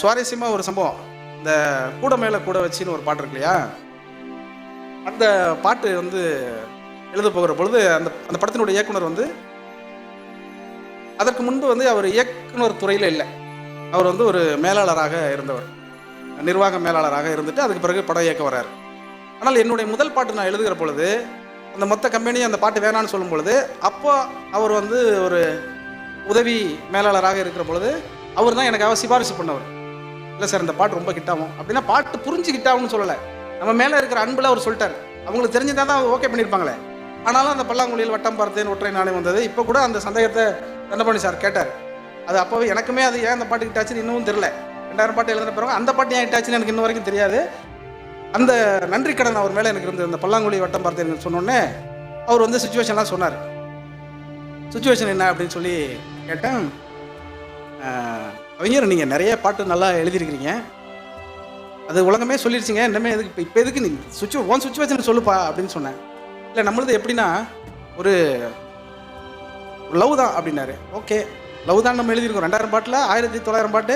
சுவாரஸ்யமாக ஒரு சம்பவம். இந்த கூட மேலே கூட வச்சுன்னு ஒரு பாட்டு இருக்கு இல்லையா அந்த பாட்டு வந்து எழுத போகிற பொழுது அந்த அந்த படத்தினுடைய இயக்குனர் வந்து அதற்கு முன்பு வந்து அவர் இயக்குனர் துறையில் இல்லை. அவர் வந்து ஒரு மேலாளராக இருந்தவர். நிர்வாக மேலாளராக இருந்துட்டு அதுக்கு பிறகு படம் இயக்க வர்றாரு. ஆனால் என்னுடைய முதல் பாட்டு நான் எழுதுகிற பொழுது அந்த மொத்த கம்பெனி அந்த பாட்டு வேணான்னு சொல்லும் பொழுது அப்போ அவர் வந்து ஒரு உதவி மேலாளராக இருக்கிற பொழுது அவர் தான் எனக்காக சிபாரிசு பண்ணவர். இல்லை சார் இந்த பாட்டு ரொம்ப ஹிட்டாகும் அப்படின்னா பாட்டு புரிஞ்சு ஹிட்டாகும்னு சொல்லலை. நம்ம மேலே இருக்கிற அன்பில் அவர் சொல்லிட்டார். அவங்களுக்கு தெரிஞ்சதாக தான் ஓகே பண்ணியிருப்பாங்களே. ஆனாலும் அந்த பல்லாங்குழியில் வட்டம் பார்த்தேன் ஒற்றை நாணயம் வந்தது. இப்போ கூட அந்த சந்தேகத்தை தண்டபாணி சார் கேட்டார். அது அப்போவே எனக்குமே அது ஏன் அந்த பாட்டு கிட்டாச்சுன்னு இன்னமும் தெரில ரெண்டாயிரம் பாட்டு எழுதின பிறகு அந்த பாட்டு ஏன் கிட்டாச்சுன்னு எனக்கு இன்ன வரைக்கும் தெரியாது. அந்த நன்றி கடன் அவர் மேலே எனக்கு இருந்தது. அந்த பல்லாங்குழி வட்டம் பார்த்தேன் சொன்னோடனே அவர் வந்து சுச்சுவேஷன்லாம் சொன்னார். சுச்சுவேஷன் என்ன? அப்படின்னு சொல்லி கேட்டேன். கவிஞர் நீங்கள் நிறைய பாட்டு நல்லா எழுதியிருக்கிறீங்க. அது உலகமே சொல்லிடுச்சிங்க என்னமே எதுக்கு இப்போ இப்போ எதுக்கு நீ சுச்சு ஓன் சுச்சுவேஷன் சொல்லுப்பா அப்படின்னு சொன்னேன். இல்லை நம்மளது எப்படின்னா ஒரு லவ் தான் அப்படின்னாரு. ஓகே லவ் தான் நம்ம எழுதியிருக்கோம். ரெண்டாயிரம் பாட்டில் ஆயிரத்தி தொள்ளாயிரம் பாட்டு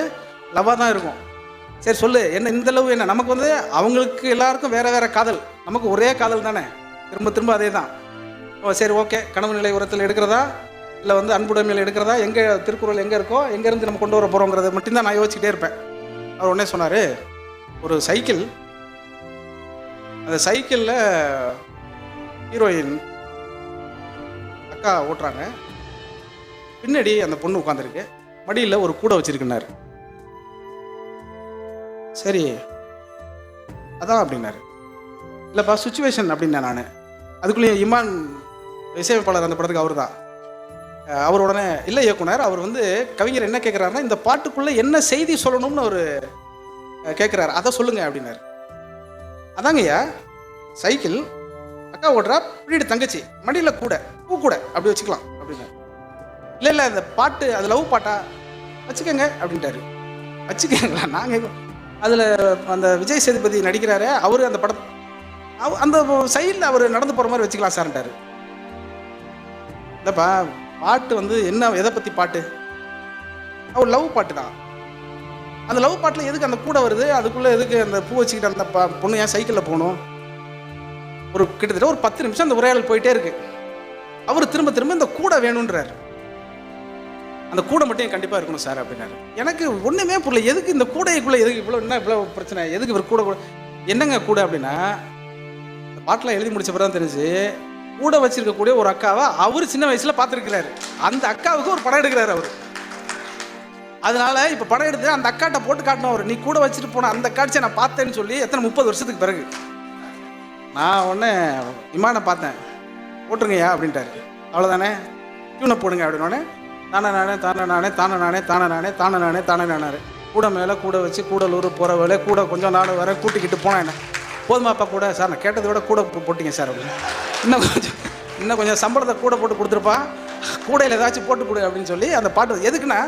லவ்வாக தான் இருக்கும். சரி சொல்லு. என்ன இந்த லவ் என்ன? நமக்கு வந்து அவங்களுக்கு எல்லாருக்கும் வேறு வேறு காதல். நமக்கு ஒரே காதல் தானே. திரும்ப திரும்ப அதே தான் ஓ சரி ஓகே கனவு நிலை உரத்தில் எடுக்கிறதா? இல்லை வந்து அன்புடைமையில் எடுக்கிறதா? எங்கே திருக்குறள் எங்கே இருக்கோ எங்கேருந்து நம்ம கொண்டு வர போகிறோங்கிறத மட்டும்தான் நான் யோசிச்சுட்டே இருப்பேன். அவர் உடனே சொன்னார் ஒரு சைக்கிள் அந்த சைக்கிளில் ஹீரோயின் அக்கா ஓட்டுறாங்க. பின்னாடி அந்த பொண்ணு உட்காந்துருக்கு மடியில் ஒரு கூடை வச்சுருக்குனார் சரி அதான் அப்படின்னாரு. இல்லைப்பா சுச்சுவேஷன் அப்படின்னேன் நான். அதுக்குள்ளேயும் இமான் இசையமைப்பாளர் அந்த படத்துக்கு அவர் தான் அவர் உடனே இல்லை இயக்குனர் அவர் வந்து கவிஞர் என்ன கேட்குறாருன்னா இந்த பாட்டுக்குள்ளே என்ன செய்தி சொல்லணும்னு அவர் கேட்குறாரு அதை சொல்லுங்க அப்படின்னாரு. அதாங்கய்யா சைக்கிள் அக்கா ஓடுறா பின்னாடி தங்கச்சி மடியில் கூட பூ கூட அப்படி வச்சுக்கலாம் அப்படின்னாரு. இல்லை இல்லை இந்த பாட்டு அது லவ் பாட்டா? வச்சுக்கோங்க அப்படின்ட்டாரு. வச்சுக்கோங்களா நாங்கள் அதில் அந்த விஜய் சேதுபதி நடிக்கிறாரு அவர் அந்த படம் அவ- அந்த சைடில் அவர் நடந்து போகிற மாதிரி வச்சுக்கலாம் சார்ன்ட்டாரு. இல்லைப்பா பாட்டு வந்து என்ன எதை பற்றி பாட்டு? அவர் லவ் பாட்டு தான். அந்த லவ் பாட்டில் எதுக்கு அந்த கூட வருது? அதுக்குள்ளே எதுக்கு அந்த பூ வச்சுக்கிட்டு அந்த ப- பொண்ணு ஏன் சைக்கிளில் போகணும்? ஒரு கிட்டத்தட்ட ஒரு பத்து நிமிஷம் அந்த உரையாடல் போயிட்டே இருக்கு. அவர் திரும்ப திரும்ப இந்த கூட வேணுன்றார் அந்த கூடை மட்டும் கண்டிப்பாக இருக்கணும் சார் அப்படின்னாரு. எனக்கு ஒன்றுமே புரியல. எதுக்கு இந்த கூடைக்குள்ளே எதுக்கு இவ்வளோ என்ன இவ்வளோ பிரச்சனை? எதுக்கு இவர் கூட கூட என்னங்க கூட அப்படின்னா பாட்டெலாம் எழுதி முடிச்ச பிறகு தான் தெரிஞ்சு கூட வச்சிருக்கக்கூடிய ஒரு அக்காவை அவர் சின்ன வயசில் பார்த்துருக்கிறாரு. அந்த அக்காவுக்கு ஒரு படம் எடுக்கிறாரு அவர். அதனால இப்போ படம் எடுத்து அந்த அக்காட்ட போட்டு காட்டணும் அவர். நீ கூட வச்சுட்டு போன அந்த காட்சியை நான் பார்த்தேன்னு சொல்லி எத்தனை முப்பது வருஷத்துக்கு பிறகு. நான் உடனே விமானம் பார்த்தேன். போட்டுருங்கய்யா அப்படின்ட்டாரு. அவ்வளோதானே டியூனை போடுங்க அப்படின்னோடனே தானே நானே தானே நானே தானே நானே தானே நானே தானே நானே தானே நானாரு கூட மேலே கூட வச்சு கூடலூர் போகிற வேலை கூட கொஞ்சம் நாள் வர கூட்டிக்கிட்டு போனேன் என்ன? போதுமாப்பா கூட சார் நான் கேட்டதை விட கூட போட்டிங்க போட்டீங்க சார் அப்படின்னு. இன்னும் கொஞ்சம் இன்னும் கொஞ்சம் சம்பளத்தை கூட போட்டு கொடுத்துருப்பா. கூடையில் ஏதாச்சும் போட்டு கொடு அப்படின்னு சொல்லி அந்த பாட்டு எதுக்குன்னா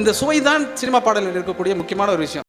இந்த சுவை தான் சினிமா பாடலில் இருக்கக்கூடிய முக்கியமான ஒரு விஷயம்.